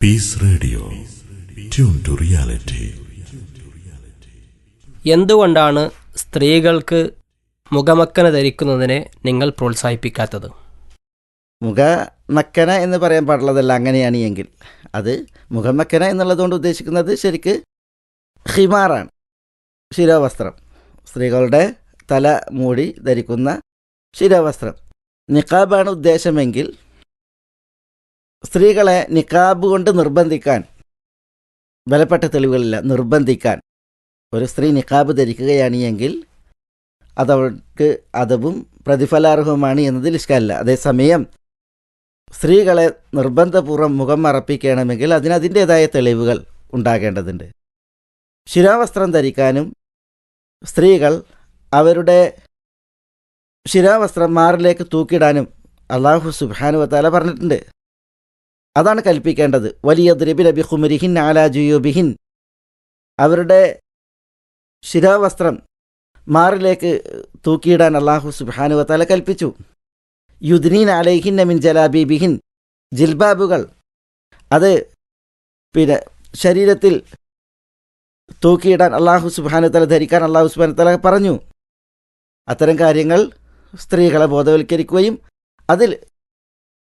Peace radio tune to reality എന്തുകൊണ്ടാണ് സ്ത്രീകൾക്ക് മുഖമക്കന ധരിക്കുന്നതിനെ നിങ്ങൾ പ്രോത്സാഹിപ്പിക്കാത്തത്? മുഖമക്കന എന്ന് പറയാൻ പാടുള്ളതല്ല അങ്ങനെയാണ് എങ്കിൽ. അത് മുഖമക്കന എന്നുള്ളതുകൊണ്ട് ഉദ്ദേശിക്കുന്നത് ശരിക്ക് ഹിമാറാണ്. ശിരോവസ്ത്രം. സ്ത്രീകളുടെ തല മൂടി ധരിക്കുന്ന ശിരോവസ്ത്രം. നിക്കാബാണ് ഉദ്ദേശമെങ്കിൽ സ്ത്രീകളെ നിക്കാബ് കൊണ്ട് നിർബന്ധിക്കാൻ ബലപ്പെട്ട തെളിവുകളില്ല നിർബന്ധിക്കാൻ. ഒരു സ്ത്രീ നിക്കാബ് ധരിക്കുകയാണ് എങ്കിൽ അതവർക്ക് അതവും പ്രതിഫലാർഹവുമാണ് എന്നതിൽ ഇഷ്ടമല്ല അതേസമയം സ്ത്രീകളെ നിർബന്ധപൂർവം മുഖം മറപ്പിക്കണമെങ്കിൽ അതിനതിന്റേതായ തെളിവുകൾ ഉണ്ടാകേണ്ടതുണ്ട്. ശിരാവസ്ത്രം ധരിക്കാനും സ്ത്രീകൾ അവരുടെ ശിരാവസ്ത്രം മാറിലേക്ക് തൂക്കിടാനും അള്ളാഹു സുബാനുവത്താല പറഞ്ഞിട്ടുണ്ട്. അതാണ് കൽപ്പിക്കേണ്ടത്. വലിയ ദ്രബിലബി ഹുമരിഹിൻ ആലാജുയോബിഹിൻ അവരുടെ ശിരാവസ്ത്രം മാറിലേക്ക് തൂക്കിയിടാൻ അള്ളാഹു സുബാനുവത്താല കൽപ്പിച്ചു. യുദ്നീൻ അലൈഹിൻ മിൻ ജലാബീബിഹിൻ. ജിൽബാബുകൾ അത് പിന്നെ ശരീരത്തിൽ തൂക്കിയിടാൻ അള്ളാഹു സുബാനുത്തല ധരിക്കാൻ അള്ളാഹു സുബാനുത്തല പറഞ്ഞു. അത്തരം കാര്യങ്ങൾ സ്ത്രീകളെ ബോധവൽക്കരിക്കുകയും അതിൽ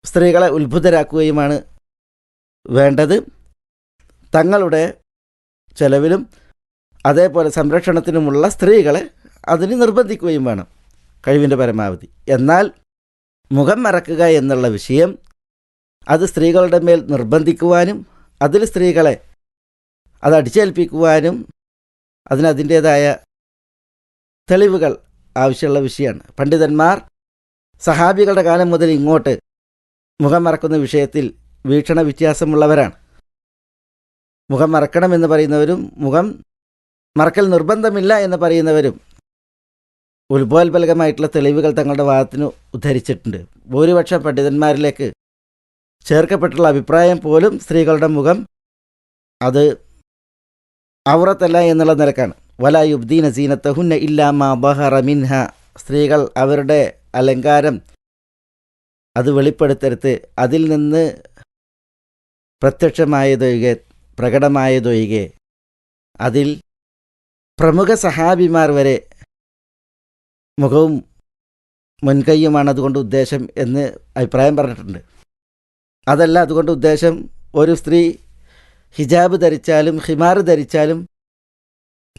സ്ത്രീകളെ ഉത്ഭുതരാക്കുകയുമാണ് വേണ്ടത് തങ്ങളുടെ ചെലവിലും അതേപോലെ സംരക്ഷണത്തിനുമുള്ള സ്ത്രീകളെ അതിന് നിർബന്ധിക്കുകയും വേണം. കഴിവിന്റെ പരമാവധി. എന്നാൽ മുഖം മറക്കുക എന്നുള്ള വിഷയം അത് സ്ത്രീകളുടെ മേൽ നിർബന്ധിക്കുവാനും അതിൽ സ്ത്രീകളെ അത് അടിച്ചേൽപ്പിക്കുവാനും അതിനതിന്റേതായ തെളിവുകൾ ആവശ്യമുള്ള വിഷയമാണ്. പണ്ഡിതന്മാർ സഹാബികളുടെ കാലം മുതൽ ഇങ്ങോട്ട് മുഖം മറക്കുന്ന വിഷയത്തിൽ വീക്ഷണ വ്യത്യാസമുള്ളവരാണ്. മുഖം മറക്കണമെന്ന് പറയുന്നവരും മുഖം മറക്കൽ നിർബന്ധമില്ല എന്ന് പറയുന്നവരും ഉത്ബോത്ബലകമായിട്ടുള്ള തെളിവുകൾ തങ്ങളുടെ വാദത്തിന് ഉദ്ധരിച്ചിട്ടുണ്ട്. ഭൂരിപക്ഷ പണ്ഡിതന്മാരിലേക്ക് ചേർക്കപ്പെട്ടുള്ള അഭിപ്രായം പോലും സ്ത്രീകളുടെ മുഖം അത് ഔറത്തല്ല എന്നുള്ള നിലക്കാണ്. വല യുബ്ദീന സീനത്തഹുന്ന ഇല്ലാമ ബഹറ മിൻഹ. സ്ത്രീകൾ അവരുടെ അലങ്കാരം അത് വെളിപ്പെടുത്തരുത്. അതിൽ നിന്ന് പ്രത്യക്ഷമായതൊഴികെ പ്രകടമായതൊഴികെ. അതിൽ പ്രമുഖ സഹാബിമാർ വരെ മുഖവും മുൻകൈയുമാണ് അതുകൊണ്ട് ഉദ്ദേശം എന്ന് അഭിപ്രായം പറഞ്ഞിട്ടുണ്ട്. അതല്ല അതുകൊണ്ട് ഉദ്ദേശം ഒരു സ്ത്രീ ഹിജാബ് ധരിച്ചാലും ഹിമാർ ധരിച്ചാലും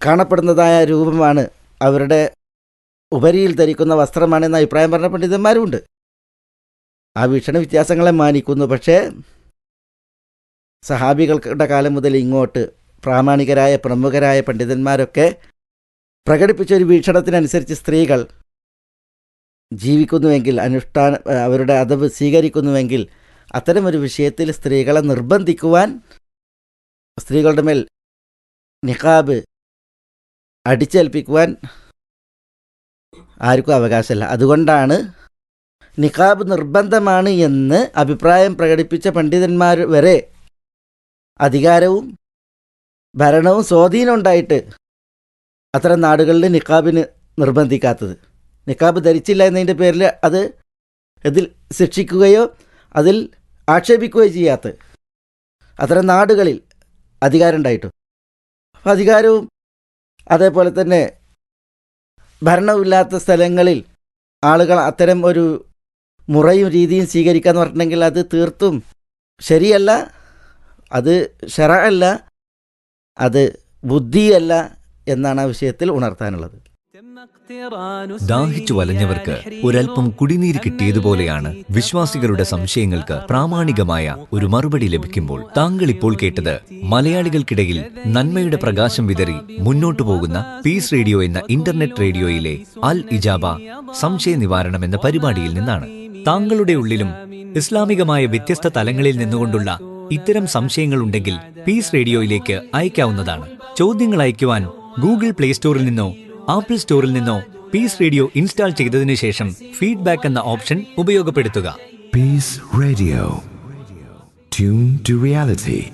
കാണപ്പെടുന്നതായ രൂപമാണ് അവരുടെ ഉപരിയിൽ ധരിക്കുന്ന വസ്ത്രമാണെന്ന അഭിപ്രായം പറഞ്ഞ പണ്ഡിതന്മാരുമുണ്ട്. ആ വീക്ഷണ വ്യത്യാസങ്ങളെ മാനിക്കുന്നു. പക്ഷേ സഹാബികളുടെ കാലം മുതൽ ഇങ്ങോട്ട് പ്രാമാണികരായ പ്രമുഖരായ പണ്ഡിതന്മാരൊക്കെ പ്രകടിപ്പിച്ച ഒരു വീക്ഷണത്തിനനുസരിച്ച് സ്ത്രീകൾ ജീവിക്കുന്നുവെങ്കിൽ അനുഷ്ഠാന അവരുടെ അതവ് സ്വീകരിക്കുന്നുവെങ്കിൽ അത്തരമൊരു വിഷയത്തിൽ സ്ത്രീകളെ നിർബന്ധിക്കുവാൻ സ്ത്രീകളുടെ മേൽ നിഖാബ് അടിച്ചേൽപ്പിക്കുവാൻ ആർക്കും അവകാശമില്ല. അതുകൊണ്ടാണ് നിഖാബ് നിർബന്ധമാണ് എന്ന് അഭിപ്രായം പ്രകടിപ്പിച്ച പണ്ഡിതന്മാർ വരെ അധികാരവും ഭരണവും സ്വാധീനം ഉണ്ടായിട്ട് അത്തരം നാടുകളിൽ നിക്കാബിന് നിർബന്ധിക്കാത്തത്. നിക്കാബ് ധരിച്ചില്ല എന്നതിന്റെ പേരിൽ അത് ഇതിൽ ശിക്ഷിക്കുകയോ അതിൽ ആക്ഷേപിക്കുകയോ ചെയ്യാത്തത് അത്തരം നാടുകളിൽ അധികാരം ഉണ്ടായിട്ടു അധികാരവും അതേപോലെ തന്നെ ഭരണമില്ലാത്ത സ്ഥലങ്ങളിൽ ആളുകൾ അത്തരം ഒരു മുറയും രീതിയും സ്വീകരിക്കുക എന്ന് പറഞ്ഞിട്ടുണ്ടെങ്കിൽ അത് തീർത്തും ശരിയല്ല. അത് ഷെറ അല്ല അത് ബുദ്ധിയല്ല എന്നാണ് ആ വിഷയത്തിൽ ഉണർത്താനുള്ളത്. ദാഹിച്ചു വലഞ്ഞവർക്ക് ഒരൽപ്പം കുടിനീര് കിട്ടിയതുപോലെയാണ് വിശ്വാസികളുടെ സംശയങ്ങൾക്ക് പ്രാമാണികമായ ഒരു മറുപടി ലഭിക്കുമ്പോൾ താങ്കൾ ഇപ്പോൾ കേട്ടത് മലയാളികൾക്കിടയിൽ നന്മയുടെ പ്രകാശം വിതറി മുന്നോട്ടു പോകുന്ന പീസ് റേഡിയോ എന്ന ഇന്റർനെറ്റ് റേഡിയോയിലെ അൽ ഇജാബ സംശയ നിവാരണം എന്ന പരിപാടിയിൽ നിന്നാണ്. താങ്കളുടെ ഉള്ളിലും ഇസ്ലാമികമായ വ്യത്യസ്ത തലങ്ങളിൽ നിന്നുകൊണ്ടുള്ള ഇത്തരം സംശയങ്ങളുണ്ടെങ്കിൽ പീസ് റേഡിയോയിലേക്ക് അയക്കാവുന്നതാണ്. ചോദ്യങ്ങൾ അയക്കുവാൻ ഗൂഗിൾ പ്ലേ സ്റ്റോറിൽ നിന്നോ ആപ്പിൾ സ്റ്റോറിൽ നിന്നോ പീസ് റേഡിയോ ഇൻസ്റ്റാൾ ചെയ്തതിനു ശേഷം ഫീഡ്ബാക്ക് എന്ന ഓപ്ഷൻ ഉപയോഗപ്പെടുത്തുക. Peace radio. Tune to reality.